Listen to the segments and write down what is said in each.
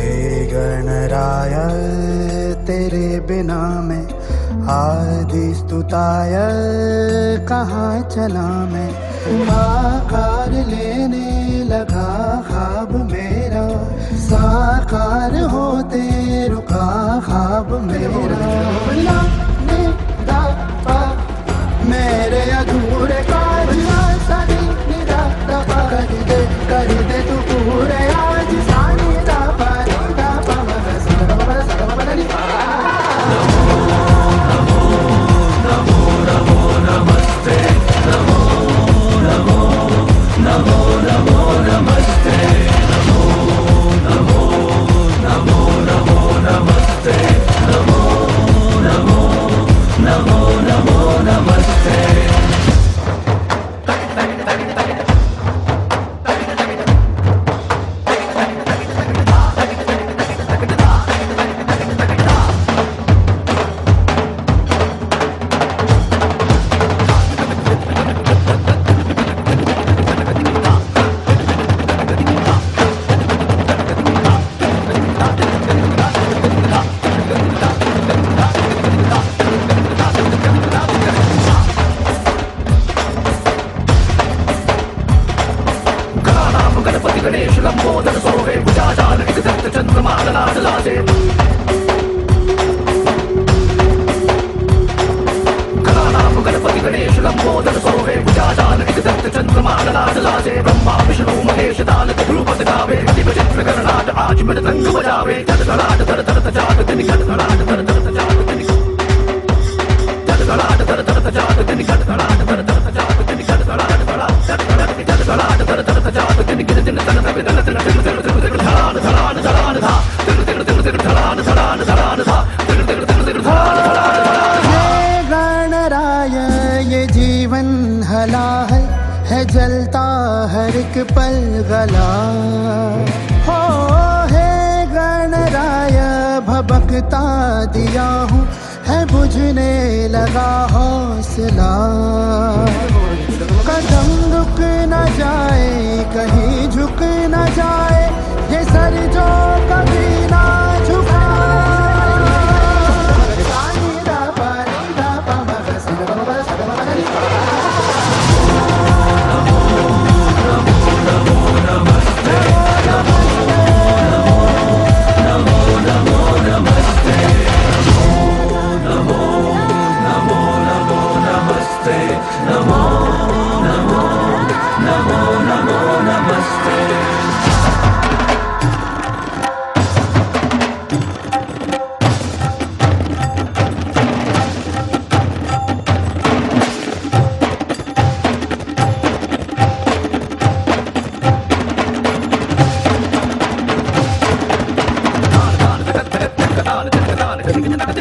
हे गणराय तेरे बिना मैं आदि स्तुताय कहाँ चला मैं? आकार लेने लगा खाब मेरा, साकार होते रुका खाब मेरा। मेरे अधूरे कार्य कर दे कर दे तू पूरे है जलता हर एक पल गला। हो, हे गणराय भबकता दिया हूँ, है बुझने लगा हौसला। कदम रुक न जाए, कहीं झुक न जाए, ये सर जो कभी ना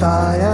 Tá, é.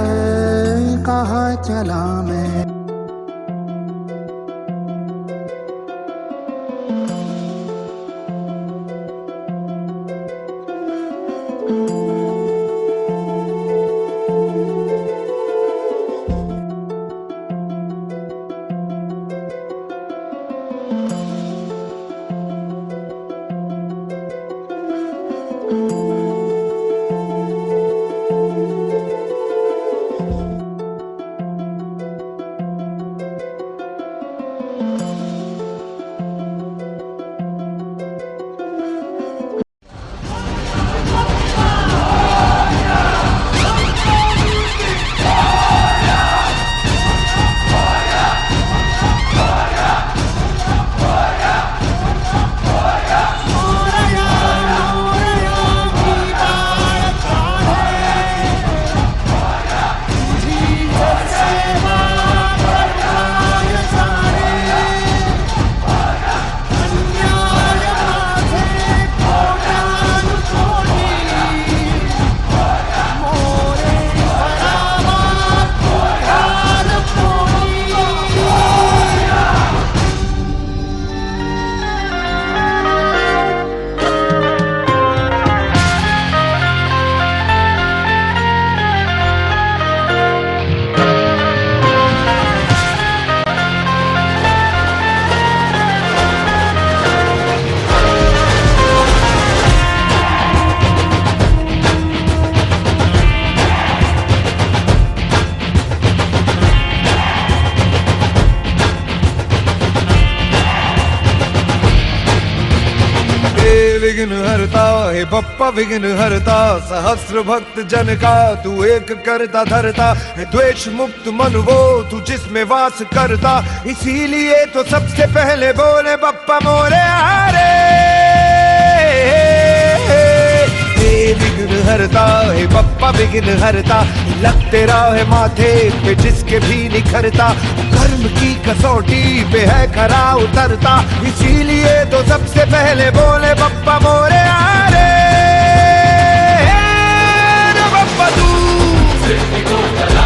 बप्पा विघ्न हरता, सहस्र भक्त जन का, तू एक करता धरता। द्वेष मुक्त मन वो, तू जिसमें वास करता। इसीलिए तो सबसे पहले बोले, बप्पा मोरे हरे। विघ्न हरता, हे बप्पा विघ्न हरता। लग तेरा है माथे पे जिसके भी निखरता। कर्म की कसौटी पे है खरा उतरता। इसीलिए तो सबसे पहले बोले, बप्पा मोरे आरे México,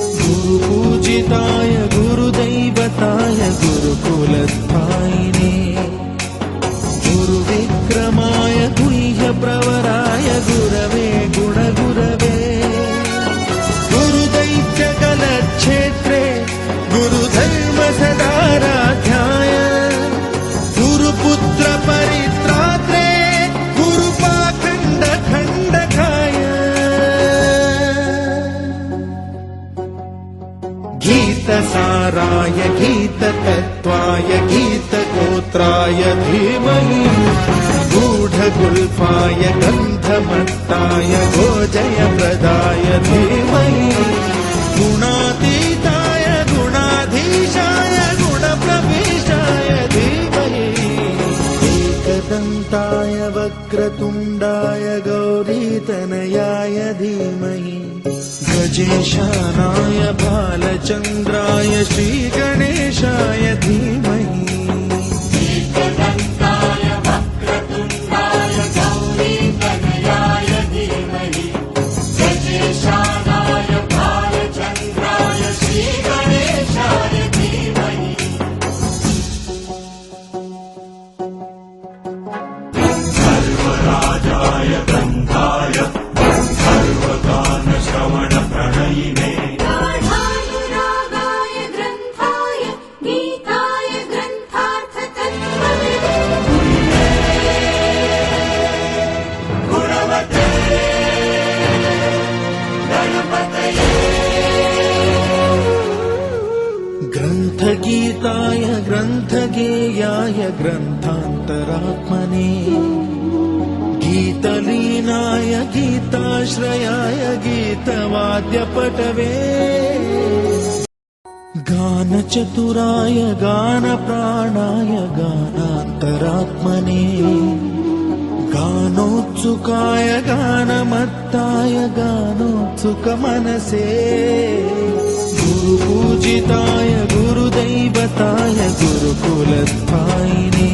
गुरुपूजिताय गुरुदैवताय गुरुकुलस्थायिने। गुरुविक्रमाय गुह्यप्रवराय गुरवे वक्रतुण्डाय गौरीतनयाय धीमहि। गजेशानाय बालचन्द्राय श्रीगणेशाय ग्रन्थान्तरात्मने गीतलीनाय गीताश्रयाय गीतवाद्यपटवे। गानचतुराय गानप्राणाय गानान्तरात्मने। गानोत्सुकाय गानमत्ताय गानोत्सुकमनसे गुरुपूजिताय गुरुदैवताय गुरुकुलस्थायिने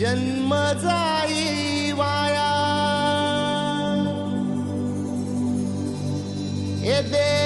जन्म जाई वाया। ए देवा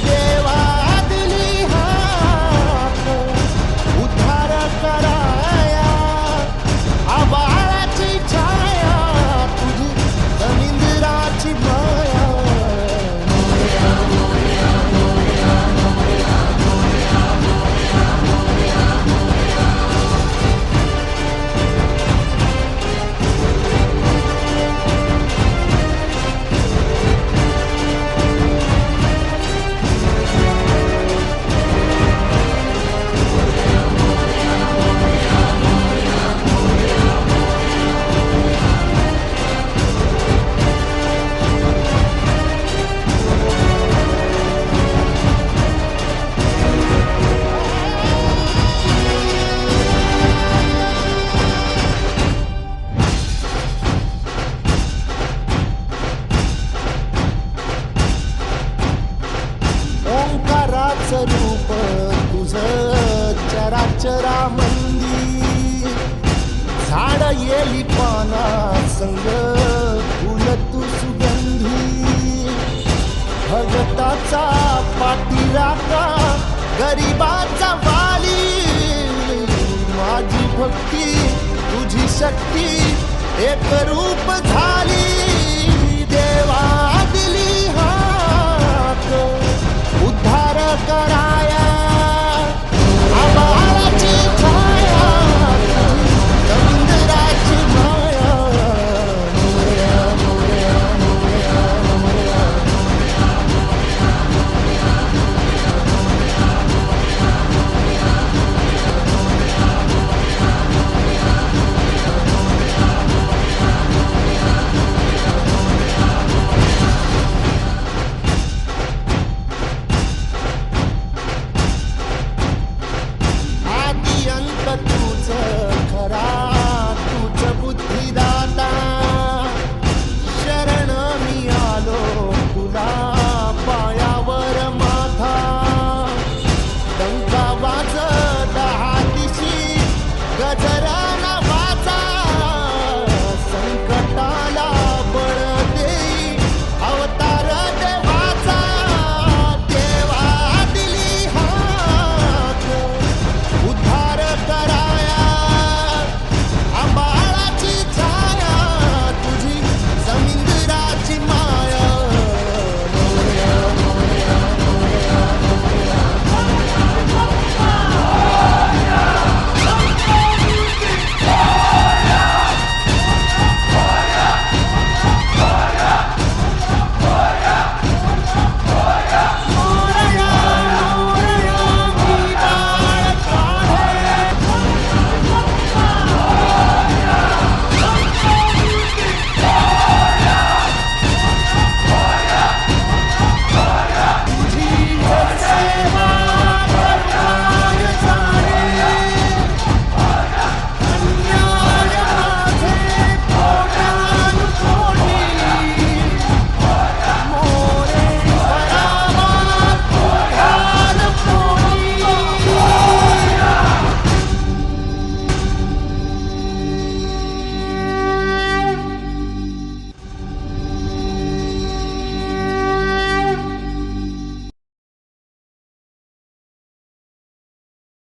Yeah. चराचरा मंदी झाड येली पाना संग फुल तू सुगंधी. भगताचा पाठीराका गरीबाचा वाली. माझी भक्ती तुझी शक्ती एक रूप झाली. देवा दिली हाक उद्धार कराया